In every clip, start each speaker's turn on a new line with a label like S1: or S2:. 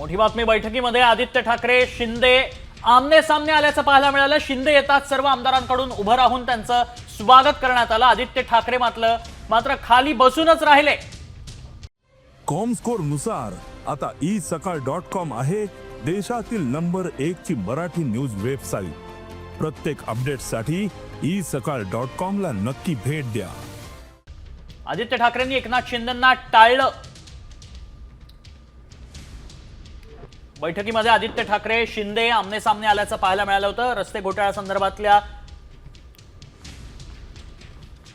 S1: मोठी बातमी बैठकीमध्ये आदित्य ठाकरे शिंदे आमने सामने आल्याचं पाहायला मिळालं. शिंदे येतात सर्व आमदारांकडून उभं राहून त्यांचं स्वागत करण्यात आलं. आदित्य ठाकरे मात्र मात्र खाली बसूनच राहिले.
S2: कॉमस्कोरनुसार आता ई सकाळ डॉट कॉम आहे देशातील नंबर एक ची मराठी न्यूज वेबसाईट. प्रत्येक अपडेटसाठी ई सकाळ डॉट कॉम ला नक्की भेट द्या.
S1: आदित्य ठाकरेंनी एकनाथ शिंदेना टाळलं. बैठकीमध्ये आदित्य ठाकरे शिंदे आमने सामने आल्याचं पाहायला मिळालं होतं. रस्ते घोटाळ्या संदर्भातल्या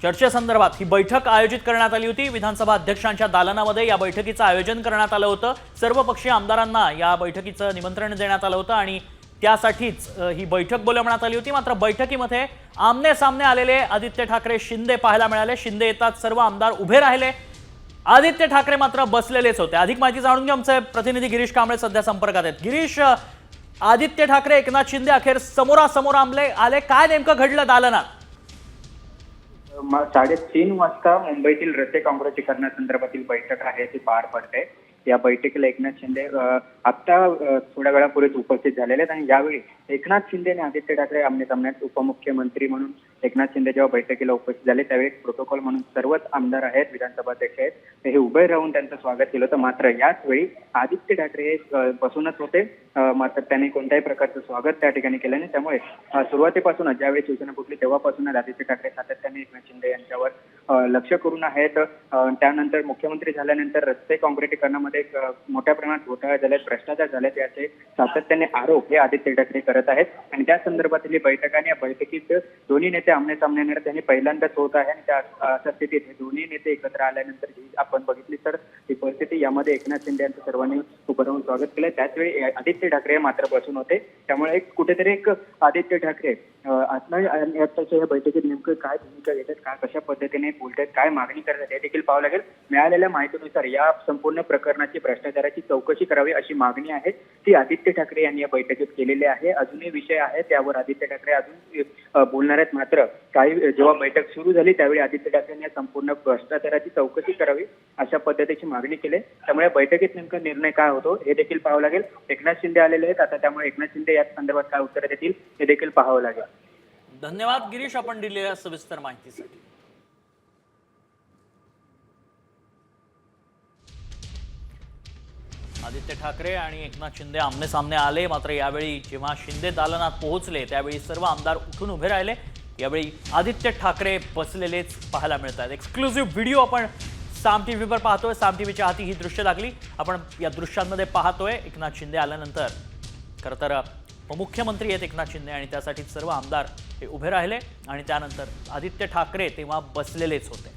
S1: चर्चेसंदर्भात ही बैठक आयोजित करण्यात आली होती. विधानसभा अध्यक्षांच्या दालनामध्ये या बैठकीचं आयोजन करण्यात आलं होतं. सर्व पक्षीय आमदारांना या बैठकीचं निमंत्रण देण्यात आलं होतं आणि त्यासाठीच ही बैठक बोलवण्यात आली होती. मात्र बैठकीमध्ये आमने सामने आलेले आदित्य ठाकरे शिंदे पाहायला मिळाले. शिंदे येतात सर्व आमदार उभे राहिले. आदित्य ठाकरे मात्र बसलेलेच होते. अधिक माहिती जाणून घेऊ आमचे प्रतिनिधी गिरीश कांबळे सध्या संपर्कात आहेत. गिरीश आदित्य ठाकरे एकनाथ शिंदे अखेर समोरासमोर आमले आले. काय नेमकं घडलं दालनात
S3: साडेतीन वाजता मुंबईतील रस्ते काँग्रेसीकरणासंदर्भातील बैठक आहे ती पार पडते. या बैठकीला एकनाथ शिंदे आता थोड्या वेळापूर्वीच उपस्थित झालेले आहेत आणि यावेळी एकनाथ शिंदे आणि आदित्य ठाकरे आमने सामन्यात उपमुख्यमंत्री म्हणून एकनाथ शिंदे जेव्हा बैठकीला उपस्थित झाले त्यावेळी प्रोटोकॉल म्हणून सर्वच आमदार आहेत विधानसभा अध्यक्ष आहेत ते हे उभे राहून त्यांचं स्वागत केलं होतं. मात्र याच वेळी आदित्य ठाकरे हे बसूनच होते. मात्र त्यांनी कोणत्याही प्रकारचं स्वागत त्या ठिकाणी केलं नाही. त्यामुळे सुरुवातीपासूनच ज्यावेळी शिवसेना फुटली तेव्हापासूनच आदित्य ठाकरे सातत्याने एकनाथ शिंदे यांच्यावर लक्ष करून आहेत. त्यानंतर मुख्यमंत्री झाल्यानंतर रस्ते काँक्रिटीकरणामध्ये मोठ्या प्रमाणात घोटाळा झालेत भ्रष्टाचार झालेत याचे सातत्याने आरोप हे आदित्य ठाकरे करत आहेत. आणि त्या संदर्भातील ही बैठक आणि या बैठकीत दोन्ही नेते आमने सामने येणार त्यांनी पहिल्यांदाच होत आहे आणि त्या अशा स्थितीत हे दोन्ही नेते एकत्र आल्यानंतर जी आपण बघितली तर ही परिस्थिती यामध्ये एकनाथ शिंदे यांचं सर्वांनी उभं राहून स्वागत केलं त्याचवेळी आदित्य ठाकरे मात्र बसून होते. त्यामुळे एक कुठेतरी एक आदित्य ठाकरे अं, आणि आत्ताच्या या बैठकीत नेमकं काय भूमिका घेतात काय कशा पद्धतीने बोलतात काय मागणी करतात हे देखील पाहावं लागेल. मिळालेल्या माहितीनुसार या संपूर्ण प्रकरणाची भ्रष्टाचाराची चौकशी करावी अशी मागणी आहे. ती आदित्य ठाकरे यांनी या बैठकीत केलेली आहे. अजूनही विषय आहे त्यावर आदित्य ठाकरे अजून बोलणार आहेत मात्र. काही जेव्हा बैठक सुरू झाली त्यावेळी आदित्य ठाकरेंनी या संपूर्ण भ्रष्टाचाराची चौकशी करावी अशा पद्धतीची मागणी केली. त्यामुळे बैठकीत नेमका निर्णय काय होतो हे देखील पाहावं लागेल. एकनाथ शिंदे आलेले आहेत आता त्यामुळे एकनाथ शिंदे या संदर्भात काय उत्तर देतील हे देखील पाहावं लागेल.
S1: धन्यवाद गिरीश आपण दिलेल्या सविस्तर माहितीसाठी. आदित्य ठाकरे आणि एकनाथ शिंदे आमने सामने आले मात्र यावेळी जेव्हा शिंदे दालनात पोहोचले त्यावेळी सर्व आमदार उठून उभे राहिले. यावेळी आदित्य ठाकरे बसलेलेच पाहायला मिळतात. एक्सक्लुझिव्ह व्हिडिओ आपण साम टी व्हीवर पाहतोय. साम टी व्हीच्या हाती ही दृश्य लागली. आपण या दृश्यांमध्ये पाहतोय एकनाथ शिंदे आल्यानंतर. खरं तर मुख्यमंत्री आहेत एकनाथ शिंदे आणि त्यासाठी सर्व आमदार हे उभे राहिले आणि त्यानंतर आदित्य ठाकरे तेव्हा बसलेलेच होते.